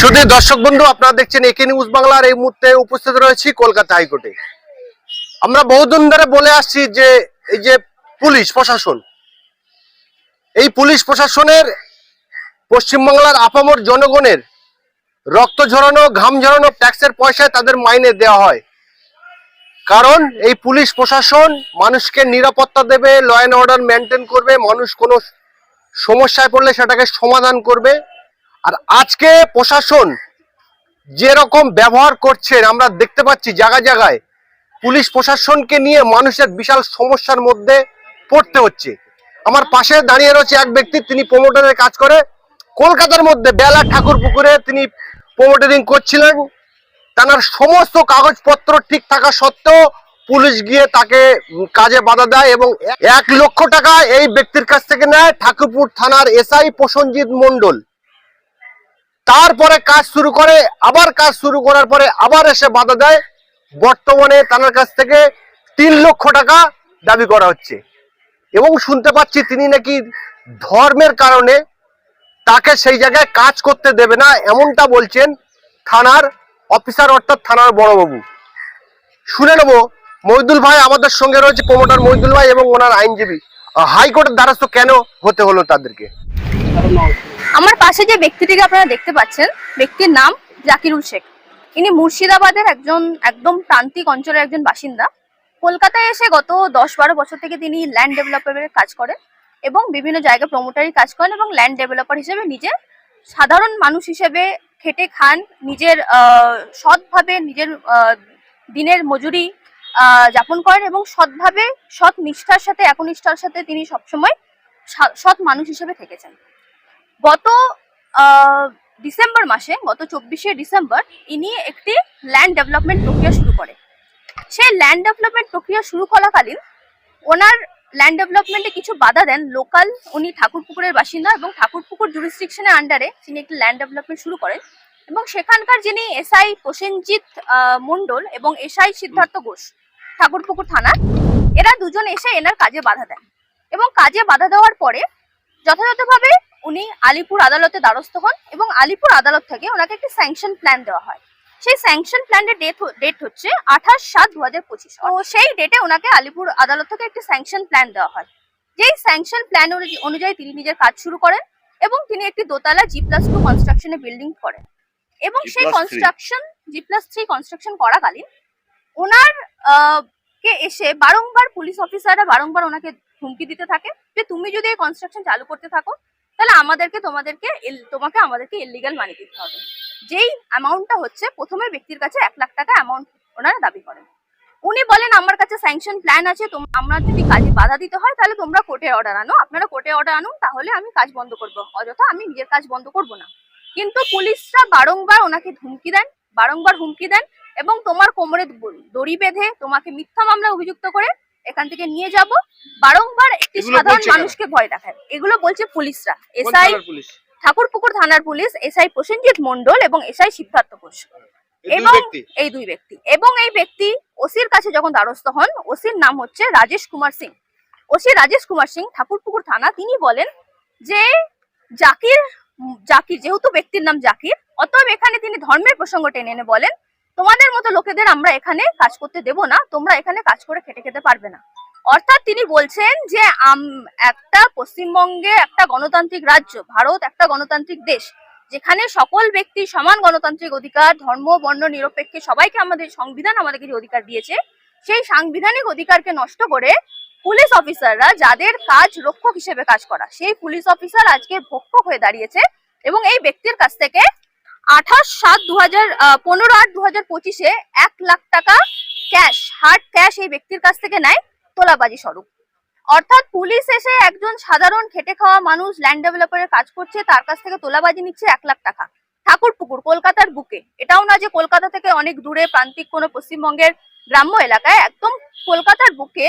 শুধু দর্শক বন্ধু, আপনারা দেখছেন একে নিউজ বাংলার। এই মুহূর্তে উপস্থিত রয়েছি কলকাতা হাইকোর্টে। আমরা বহুদিন ধরে বলে আসছি যে, এই যে পুলিশ প্রশাসন, এই পুলিশ প্রশাসনের পশ্চিমবাংলার আপামর জনগণের রক্ত ঝরানো, ঘাম ঝরানো ট্যাক্সের পয়সায় তাদের মাইনে দেওয়া হয়। কারণ এই পুলিশ প্রশাসন মানুষকে নিরাপত্তা দেবে ল অ্যান্ড অর্ডার মেনটেন করবে, মানুষ কোনো সমস্যায় পড়লে সেটাকে সমাধান করবে। আর আজকে প্রশাসন যে রকম ব্যবহার করছেন, আমরা দেখতে পাচ্ছি জায়গায় জায়গায় পুলিশ প্রশাসনকে নিয়ে মানুষের বিশাল সমস্যার মধ্যে পড়তে হচ্ছে। আমার পাশে দাঁড়িয়ে রয়েছে এক ব্যক্তি, তিনি প্রমোটারের কাজ করে। কলকাতার মধ্যে বেলা ঠাকুর পুকুরে তিনি প্রমোটারিং করছিলেন। তার সমস্ত কাগজপত্র ঠিক থাকা সত্ত্বেও পুলিশ গিয়ে তাকে কাজে বাধা দেয় এবং এক লক্ষ টাকা এই ব্যক্তির কাছ থেকে নেয় ঠাকুরপুর থানার এসআই প্রসঞ্জিৎ মণ্ডল। তারপরে কাজ শুরু করে, আবার কাজ শুরু করার পরে আবার এসে বাধা দেয়। বর্তমানে তার কাছ থেকে তিন লক্ষ টাকা দাবি করা হচ্ছে। এবং শুনতে পাচ্ছি তিনি নাকি ধর্মের কারণে তাকে সেই জায়গায় কাজ করতে দেবে না, এমনটা বলছেন থানার অফিসার, অর্থাৎ থানার বড়বাবু। শুনে নেব, মহিদুল ভাই আমাদের সঙ্গে রয়েছে, প্রমোটার মহিদুল ভাই এবং ওনার আইনজীবী। হাইকোর্টের দ্বারস্থ কেন হতে হলো তাদেরকে? আমার পাশে যে ব্যক্তিটিকে আপনারা দেখতে পাচ্ছেন, ব্যক্তির নাম জাকিরুল শেখ। ইনি মুর্শিদাবাদের একজন একদম প্রান্তিক অঞ্চলের একজন বাসিন্দা। কলকাতায় এসে গত দশ বারো বছর থেকে তিনি ল্যান্ড ডেভেলপারের কাজ করেন এবং বিভিন্ন জায়গায় প্রমোটারি কাজ করেন এবং ল্যান্ড ডেভেলপার হিসেবে নিজে সাধারণ মানুষ হিসেবে খেটে খান, নিজের সৎভাবে নিজের দিনের মজুরি যাপন করেন এবং সৎভাবে, সৎ নিষ্ঠার সাথে, একনিষ্ঠার সাথে তিনি সবসময় সৎ মানুষ হিসেবে থেকেছেন। গত ডিসেম্বর মাসে, গত চব্বিশে ডিসেম্বর ইনি একটি ল্যান্ড ডেভেলপমেন্ট প্রক্রিয়া শুরু করে সেই ল্যান্ড ডেভেলপমেন্ট প্রক্রিয়া শুরু করাকালীন ওনার ল্যান্ড ডেভেলপমেন্টে কিছু বাধা দেন লোকাল উনি ঠাকুরপুকুরের বাসিন্দা এবং ঠাকুরপুকুর জুরিস্ট্রিকশনের আন্ডারে তিনি একটি ল্যান্ড ডেভেলপমেন্ট শুরু করেন এবং সেখানকার যিনি এসআই প্রসেনজিৎ মণ্ডল এবং এসআই সিদ্ধার্থ ঘোষ ঠাকুরপুকুর থানার এরা দুজন এসে এনার কাজে বাধা দেন। এবং কাজে বাধা দেওয়ার পরে যথাযথভাবে উনি আলিপুর আদালতে দ্বারস্থ হন এবং আলিপুর আদালত থেকে ওনাকে একটি স্যাংশন প্ল্যান দেওয়া হয়। সেই স্যাংশন প্ল্যানের ডেট ডেট হচ্ছে আঠাশ সাত দু হাজার পঁচিশ। ও সেই ডেটে ওনাকে আলিপুর আদালত থেকে একটি স্যাংশন প্ল্যান দেওয়া হয়। যেই স্যাংশন প্ল্যান অনুযায়ী তিনি নিজের কাজ শুরু করেন এবং তিনি একটি দোতলা জি প্লাস টু কনস্ট্রাকশনে বিল্ডিং করেন। এবং সেই construction G plus three construction করাকালীন ওনার কে এসে বারংবার পুলিশ অফিসাররা বারংবার ওনাকে হুমকি দিতে থাকে যে তুমি যদি এই কনস্ট্রাকশন চালু করতে থাকো তাহলে আমাদেরকে তোমাদেরকে তোমাকে আমাদেরকে ইলিগাল মানি দিতে হবে। যেই অ্যামাউন্টটা হচ্ছে, প্রথমে ব্যক্তির কাছে এক লাখ টাকা অ্যামাউন্ট ওনারা দাবি করেন। উনি বলেন, আমার কাছে স্যাংশন প্ল্যান আছে আমরা যদি কাজে বাধা দিতে হয়, তাহলে তোমরা কোর্টে অর্ডার আনো। আপনারা কোর্টে অর্ডার আনুন, তাহলে আমি কাজ বন্ধ করব। অযথা আমি নিজের কাজ বন্ধ করব না। কিন্তু পুলিশরা বারংবার ওনাকে ধুমকি দেন, বারংবার হুমকি দেন, এবং তোমার কোমরে দড়ি বেঁধে তোমাকে মিথ্যা মামলা অভিযুক্ত করে এখান থেকে নিয়ে যাব। বারংবার একটি সাধারণ মানুষকে ভয় দেখায়। এগুলো বলছে পুলিশরা। এসআই ঠাকুরপুকুর থানার পুলিশ এসআই প্রসেনজিৎ মণ্ডল এবং এসআই সিদ্ধার্থ ঘোষ। এবং এই দুই ব্যক্তি। এবং এই ব্যক্তি ওসির কাছে যখন দ্বারস্থ হন ওসির নাম হচ্ছে রাজেশ কুমার সিং। ওসি রাজেশ কুমার সিং ঠাকুরপুকুর থানা তিনি বলেন যে জাকির জাকির যেহেতু ব্যক্তির নাম জাকির অতএব এখানে তিনি ধর্মের প্রসঙ্গ টেনে এনে বলেন তোমাদের মতো লোকেদের আমরা এখানে কাজ করতে দেব না, তোমরা এখানে কাজ করে খেটে খেতে পারবে না। অর্থাৎ তিনি বলছেন যে একটা পশ্চিমবঙ্গে একটা গণতান্ত্রিক রাজ্য, ভারত একটা গণতান্ত্রিক দেশ, যেখানে সকল ব্যক্তি সমান গণতান্ত্রিক অধিকার, ধর্ম, বর্ণ, নিরপেক্ষে, সবাইকে আমাদের সংবিধান আমাদেরকে যে অধিকার দিয়েছে, সেই সাংবিধানিক অধিকারকে নষ্ট করে পুলিশ অফিসাররা যাদের কাজ রক্ষক হিসেবে কাজ করা, সেই পুলিশ অফিসার আজকে ভক্ষক হয়ে দাঁড়িয়েছে এবং এই ব্যক্তির কাছ থেকে আঠাশ সাত দু হাজার পনেরো আট দু পঁচিশে এক লাখ টাকা ক্যাশ, হার্ড ক্যাশ এই ব্যক্তির কাছ থেকে নেয় তোলাবাজি স্বরূপ। অর্থাৎ পুলিশ এসে একজন সাধারণ খেটে খাওয়া মানুষ ল্যান্ড ডেভেলপারের কাজ করছে, তার কাছ থেকে তোলাবাজি নিচ্ছে এক লাখ টাকা। ঠাকুরপুকুর, কলকাতার বুকে। এটাও না যে কলকাতা থেকে অনেক দূরে, প্রান্তিক কোনো পশ্চিমবঙ্গের গ্রাম্য এলাকায়, একদম কলকাতার বুকে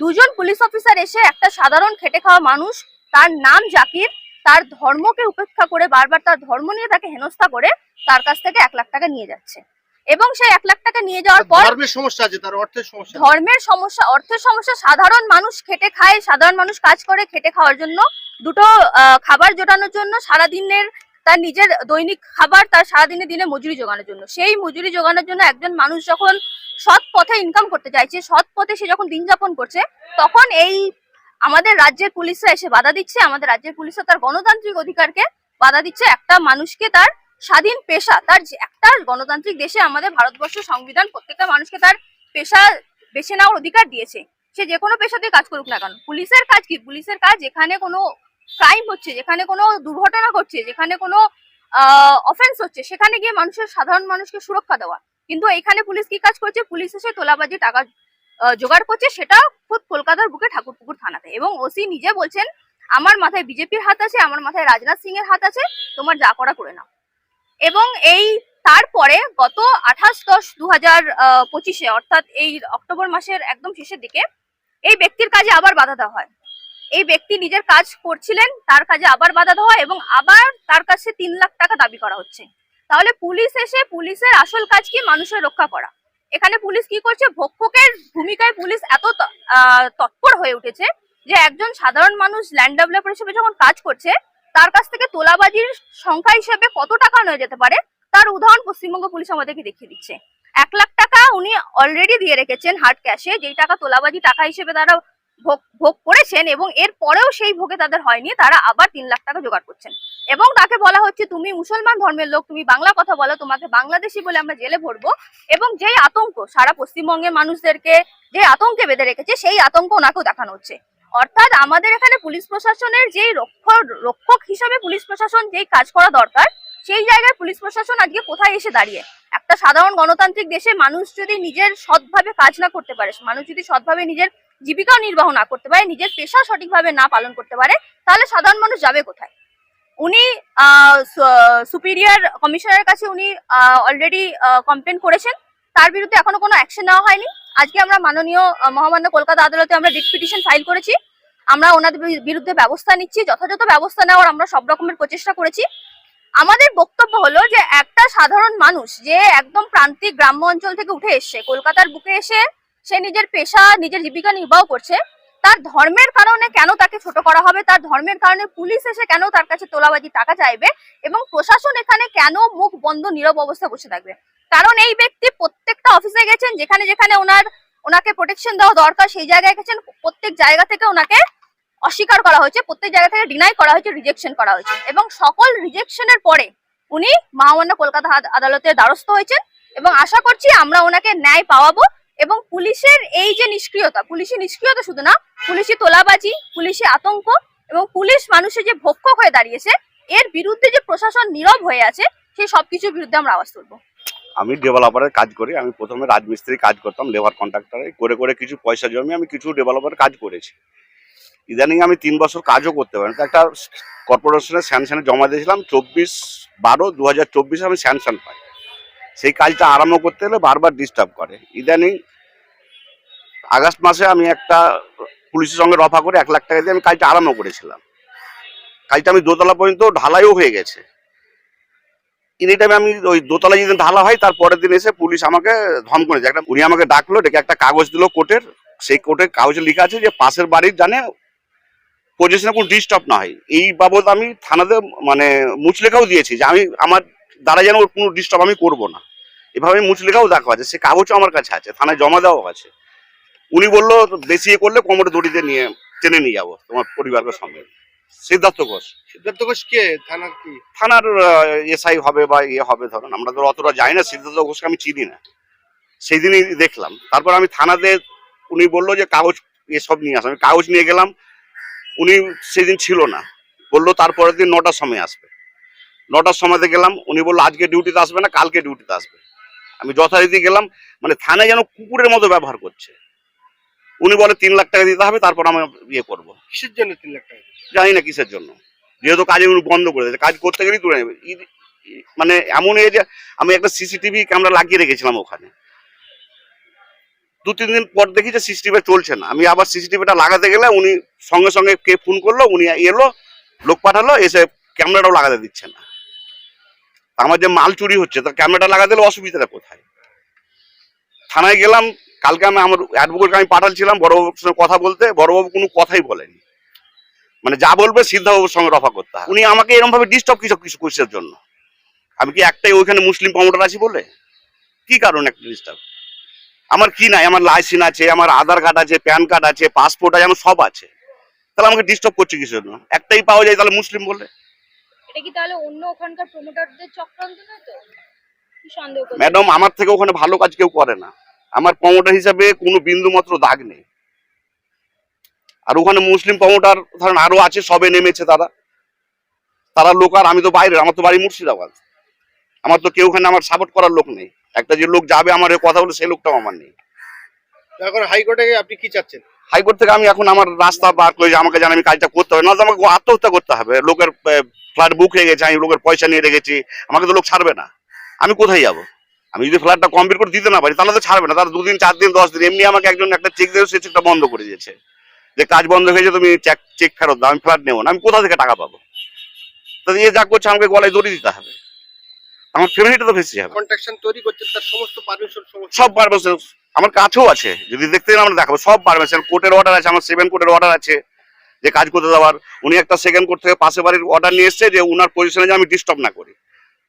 দুজন পুলিশ অফিসার এসে একটা সাধারণ খেটে খাওয়া মানুষ, তার নাম জাকির তার ধর্মকে উপেক্ষা করে বারবার তার ধর্ম নিয়ে তাকে হেনস্থা করে তার কাছ থেকে এক লাখ টাকা নিয়ে যাচ্ছে। এবং সেই এক লাখ টাকা নিয়ে যাওয়ার পর ধর্মের সমস্যা আছে তার অর্থের সমস্যা ধর্মের সমস্যা অর্থের সমস্যা সাধারণ মানুষ খেটে খায় সাধারণ মানুষ কাজ করে খেটে খাওয়ার জন্য। দুটো আহ, খাবার জোটানোর জন্য সারাদিনের তার নিজের দৈনিক খাবার তার সারাদিনে দিনে মজুরি জোগানোর জন্য। সেই মজুরি জোগানোর জন্য একজন মানুষ যখন সৎ পথে ইনকাম করতে চাইছে সৎ পথে সে যখন দিন যাপন করছে তখন এই আমাদের রাজ্যের পুলিশরা এসে বাধা দিচ্ছে, আমাদের রাজ্যের পুলিশরা তার গণতান্ত্রিক অধিকারকে বাধা দিচ্ছে। একটা মানুষকে তার স্বাধীন পেশা, তার একটা গণতান্ত্রিক দেশে আমাদের ভারতবর্ষ সংবিধান প্রত্যেকটা মানুষকে তার পেশা বেছে নেওয়ার অধিকার দিয়েছে। সে যে কোনো পেশাতে কাজ করুক না কেন। পুলিশের কাজ কি? পুলিশের কাজ যেখানে কোনো ক্রাইম হচ্ছে, যেখানে কোনো দুর্ঘটনা ঘটছে, যেখানে কোনো অফেন্স হচ্ছে, সেখানে গিয়ে মানুষের সাধারণ মানুষকে সুরক্ষা দেওয়া। কিন্তু এখানে পুলিশ কি কাজ করছে? পুলিশ এসে তোলাবাজি টাকা জোগাড় করছে সেটা খুব কলকাতার বুকে ঠাকুরপুকুর থানাতে এবং ওসি নিজে বলছেন, আমার মাথায় বিজেপির হাত আছে, আমার মাথায় রাজনাথ সিং এর হাত আছে, তোমার যা করা করে নাও। এবং এই তারপরে গত আঠাশ দশ দু হাজার পঁচিশে, অর্থাৎ এই অক্টোবর মাসের একদম শেষের দিকে, এই ব্যক্তির কাজে আবার বাধা দেওয়া হয়। এই ব্যক্তি নিজের কাজ করছিলেন, তার কাজে আবার বাধা দেওয়া এবং আবার তার কাছে তিন লাখ টাকা দাবি করা হচ্ছে। তাহলে পুলিশ এসে পুলিশের আসল কাজ কি? মানুষের রক্ষা করা। এখানে পুলিশ কি করছে? ভক্ষকের ভূমিকায় পুলিশ এত তৎপর হয়ে উঠেছে যে একজন সাধারণ মানুষ ল্যান্ড ডেভেলপার হিসেবে যখন কাজ করছে, তার কাছ থেকে তোলাবাজির সংখ্যা হিসেবে কত টাকা নেওয়া যেতে পারে? তার উদাহরণ পশ্চিমবঙ্গ পুলিশ আমাদেরকে দেখিয়ে দিচ্ছে। এক লাখ টাকা উনি অলরেডি দিয়ে রেখেছেন হার্ড ক্যাশে যেই টাকা তোলাবাজি টাকা হিসেবে তারা ভোগ ভোগ করেছেন এবং এর পরেও সেই ভোগে তাদের হয়নি, তারা আবার তিন লাখ টাকা জোগাড় করছেন। এবং তাকে বলা হচ্ছে, তুমি মুসলমান ধর্মের লোক, তুমি বাংলা কথা বলো, তোমাকে বাংলাদেশি বলে আমরা জেলে ভরবো। এবং যেই আতঙ্ক, সারা পশ্চিমবঙ্গের মানুষদেরকে যে আতঙ্কে বেঁধে রেখেছে, সেই আতঙ্ক ওনাকেও দেখানো হচ্ছে। অর্থাৎ আমাদের এখানে পুলিশ প্রশাসনের যেই রক্ষক রক্ষক হিসাবে পুলিশ প্রশাসন যেই কাজ করা দরকার, সেই জায়গায় পুলিশ প্রশাসন আজকে কোথায় এসে দাঁড়িয়ে? একটা সাধারণ গণতান্ত্রিক দেশে মানুষ যদি নিজের সৎভাবে কাজ না করতে পারে, মানুষ যদি সৎভাবে নিজের জীবিকা নির্বাহ না করতে পারে, নিজের পেশা সঠিকভাবে না পালন করতে পারে, তাহলে সাধারণ মানুষ যাবে কোথায়? উনি সুপিরিয়র কমিশনারের কাছে উনি অলরেডি কমপ্লেন করেছেন। তার বিরুদ্ধে এখনও কোনো অ্যাকশন নেওয়া হয়নি। আজকে আমরা মাননীয় মহামান্য কলকাতা আদালতে আমরা রিট পিটিশন ফাইল করেছি। আমরা ওনাদের বিরুদ্ধে ব্যবস্থা নিচ্ছি, যথাযথ ব্যবস্থা নেওয়ার আমরা সব রকমের প্রচেষ্টা করেছি। আমাদের বক্তব্য হলো যে একটা সাধারণ মানুষ যে একদম প্রান্তিক গ্রাম্য অঞ্চল থেকে উঠে এসছে, কলকাতার বুকে এসে সে নিজের পেশা, নিজের জীবিকা নির্বাহ করছে তার ধর্মের কারণে কেন তাকে ছোট করা হবে? তার ধর্মের কারণে পুলিশ এসে কেন তার কাছে তোলাবাজি টাকা চাইবে? এবং প্রশাসন এখানে কেন মুখ বন্ধ, নীরব অবস্থা বসে থাকবে? কারণ এই ব্যক্তি প্রত্যেকটা অফিসে গেছেন, যেখানে যেখানে ওনার, ওনাকে প্রোটেকশন দেওয়া দরকার, সেই জায়গায় গেছেন, প্রত্যেক জায়গা থেকে ওনাকে অস্বীকার করা হয়েছে, প্রত্যেক জায়গা থেকে ডিনাই করা হয়েছে রিজেকশন করা হয়েছে। এবং সকল রিজেকশনের পরে উনি মহামান্য কলকাতা আদ- আদালতের দ্বারস্থ হয়েছেন এবং আশা করছি আমরা ওনাকে ন্যায় পাওয়াবো এবং পুলিশের এই যে নিষ্ক্রিয়তা পুলিশের নিষ্ক্রিয়তা শুধু না পুলিশি তোলাবাজি, পুলিশি আতঙ্ক এবং পুলিশ মানুষের যে ভক্ষক হয়ে দাঁড়িয়েছে, এর বিরুদ্ধে যে প্রশাসন নীরব হয়ে আছে, সেই সবকিছুর বিরুদ্ধে আমরা আওয়াজ তুলবো। আমি ডেভেলপারের কাজ করি, আমি প্রথমে রাজমিস্ত্রি কাজ করতাম লেবার কন্ট্রাক্টরে করে করে কিছু পয়সা জমি আমি কিছু ডেভেলপারের কাজ করেছি। ইদানিং আমি তিন বছর কাজও করতে পারি একটা কর্পোরেশনের স্যাংশনে জমা দিয়েছিলাম, চব্বিশ বারো দু হাজার চব্বিশে আমি স্যাংশন পাই। সেই কাজটা আরম্ভ করতে গেলে বারবার ডিস্টার্ব করে। ইদানিং আগস্ট মাসে আমি একটা পুলিশের সঙ্গে রফা করে এক লাখ টাকা দিয়ে আমি কাজটা আরম্ভ করেছিলাম। কাজটা আমি দোতলা পর্যন্ত ঢালাইও হয়ে গেছে। এনি টাইমে আমি ওই দোতলা যেদিন ঢালা হয়, তার পরের দিন এসে পুলিশ আমাকে ধম করেছে একটা উনি আমাকে ডাকলো, ডেকে একটা কাগজ দিল কোর্টের। সেই কোর্টের কাগজে লেখা আছে যে পাশের বাড়ির জানে পজিশনে কোনো ডিস্টার্ব না হয়। এই বাবদ আমি থানাতে মানে মুচলেখাও দিয়েছি যে আমি, আমার দ্বারা যেন কোনো ডিস্টার্ব আমি করব না। এভাবে মুচলেখাও দেখা আছে। সে কাগজও আমার কাছে আছে, থানায় জমা দেওয়াও আছে। উনি বলল বেশি ইয়ে করলে কোমরে দড়িতে নিয়ে টেনে নিয়ে যাব তোমার পরিবারের সঙ্গে। সিদ্ধার্থ ঘোষ। সিদ্ধার্থ ঘোষ কে? থানার কি? থানার এসআই হবে বা ইয়ে হবে ধরুন। আমরা তো অতটা যাই না সিদ্ধার্থ ঘোষকে আমি চিনি না। সেই দিনই দেখলাম। তারপর আমি থানাতে উনি বলল যে কাগজ এসব নিয়ে আসো। আমি কাগজ নিয়ে গেলাম। উনি সেদিন ছিল না। বলল তারপরের দিন নটার সময় আসবে। নটার সময়তে গেলাম। উনি বলল আজকে ডিউটিতে আসবে না কালকে ডিউটিতে আসবে। আমি যথারীতি গেলাম। মানে থানায় যেন কুকুরের মতো ব্যবহার করছে। উনি বলে তিন লাখ টাকা দিতে হবে তারপর আমি ইয়ে করব। কিসের জন্য তিন লাখ টাকা জানি না কিসের জন্য। যেহেতু কাজে উনি বন্ধ করে দিয়েছে কাজ করতে গেলেই তুলে নেবে। মানে এমন এই যে আমি একটা সিসিটিভি ক্যামেরা লাগিয়ে রেখেছিলাম ওখানে। দু তিন দিন পর দেখি যে সিসিটিভি চলছে না। আমি আবার সিসিটিভিটা লাগাতে গেলে উনি সঙ্গে সঙ্গে কে ফোন করল উনি এলো লোক পাঠালো এসে ক্যামেরাটাও লাগাতে দিচ্ছে না। আমার যে মাল চুরি হচ্ছে তো ক্যামেরাটা লাগাতে দিলে অসুবিধাটা কোথায়? থানায় গেলাম কালকে আমি আমার অ্যাডভোকেটকে আমি পাঠাচ্ছিলাম বড়বাবুর সঙ্গে কথা বলতে বড়বাবু কোনো কথাই বলেনি। মানে যা বলবে সিদ্ধাবাবুর সঙ্গে রফা করতে উনি আমাকে এরকম ভাবে ডিস্টার্ব কিছু কিছু কোর্সের জন্য। আমি কি একটাই ওইখানে মুসলিম প্রমোটার আছি বলে? কি কারণ একটা ডিস্টার্ব আমার কি নাই? আমার লাইসেন্স আছে আমার আধার কার্ড আছে প্যান কার্ড আছে পাসপোর্ট আছে আমার সব আছে। তাহলে আমাকে ডিস্টার্ব করছে কিসের জন্য? একটাই পাওয়া যায় তাহলে মুসলিম বলে। এটা কি তাহলে অন্য ওখানকার প্রমোটারদের চক্রান্ত নয় তো? ম্যাডাম আমার থেকে ওখানে ভালো কাজ কেউ করে না। আমার প্রমোটার হিসাবে কোনো বিন্দু মাত্র দাগ নেই। আর ওখানে মুসলিম প্রমোটার ধরেন আরও আছে সবে নেমেছে তারা। তারা লোক আর আমি তো বাইরে আমার তো বাড়ি মুর্শিদাবাদ। আমার তো কেউ ওখানে আমার সাপোর্ট করার লোক নেই। একটা যে লোক যাবে আমার কথা বলে সেই লোকটাও আমার নেই। এখন হাইকোর্টে আপনি কি চাচ্ছেন? হাইকোর্ট থেকে আমি এখন আমার রাস্তা বার করে যে আমাকে জানে আমি কাজটা করতে হবে। না তো আমাকে আত্মহত্যা করতে হবে। লোকের ফ্ল্যাট বুক হয়ে গেছে আমি লোকের পয়সা নিয়ে রেখেছি। আমাকে তো লোক ছাড়বে না। আমি কোথায় যাব? আমি যদি ফ্ল্যাটটা কমপ্লিট করে দিতে না পারি তাহলে তো ছাড়বে না। তার দুদিন চার দিন দশ দিন এমনি আমাকে একজন একটা চেক দিয়ে সে চেকটা বন্ধ করে দিয়েছে। যে কাজ বন্ধ হয়েছে তুমি চেক চেক ফেরত দাও আমি ফ্ল্যাট নেব না আমি কোথা থেকে টাকা পাবো? তাহলে এ যা করছে আমাকে গলায় দড়ি দিতে হবে। আমার ফ্যামিলিটা তো ফেসে যাবে। কন্ট্রাকশন তৈরি করছেন তার সমস্ত পারমিশন সব পারমিশন আমার কাছেও আছে। যদি দেখতে আমরা দেখাবো সব পারমিশন কোর্টের অর্ডার আছে আমার সেভেন কোর্টের অর্ডার আছে যে কাজ করতে দেওয়ার উনি একটা সেকেন্ড কোর্ট থেকে পাশে বাড়ির অর্ডার নিয়ে এসছে যে উনার পজিশনে যে আমি ডিস্টার্ব না করি।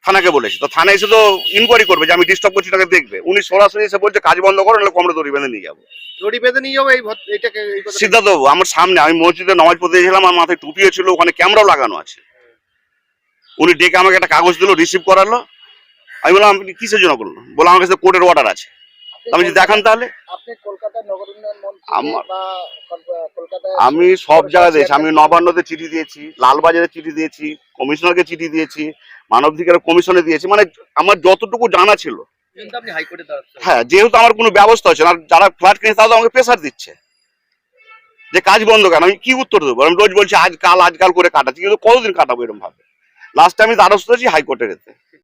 থানাকে বলেছি। তো থানা এসে তো ইনকোয়ারি করবে যে আমি ডিস্টার্ব করছি তাকে দেখবে। উনি সরাসরি এসে বলছে কাজ বন্ধ করো নাহলে কমরে দড়ি বেঁধে নিয়ে যাব। দড়ি বেঁধে নিয়ে যাব এই এটাকে সিদ্ধার্থ বাবু, আমার সামনে আমি মসজিদে নামাজ পড়তে গেছিলাম আমার মাথায় টুপিও ছিল ওখানে ক্যামেরাও লাগানো আছে। উনি ডেকে আমাকে একটা কাগজ দিল রিসিভ করালো। আমি বললাম আপনি কিসের জন্য করল বললাম আমার কাছে কোর্টের অর্ডার আছে। আমি যদি দেখান তাহলে। আপনি কলকাতা নগর উন্নয়ন মন্ত্রী আমার- বা কল- কলকাতায় আমি সব জায়গায় দিয়েছি আমি নবান্নতে চিঠি দিয়েছি লালবাজারে চিঠি দিয়েছি কমিশনারকে চিঠি দিয়েছি মানবাধিকার কমিশনে দিয়েছি। মানে আমার যতটুকু জানা ছিল। কিন্তু আপনি হাইকোর্টে দাঁড়াচ্ছেন হ্যাঁ যেহেতু আমার কোনো ব্যবস্থা হচ্ছে না যারা ফ্ল্যাট কিনেছে তারা তো আমাকে প্রেশার দিচ্ছে। যে কাজ বন্ধ কেন? আমি কি উত্তর দেবো? আমি রোজ বলছি আজ কাল আজকাল করে কাটাচ্ছি কিন্তু কতদিন কাটাবো এরকম ভাবে লাস্টে আমি দ্বারস্থ হয়েছি হাইকোর্টের এতে।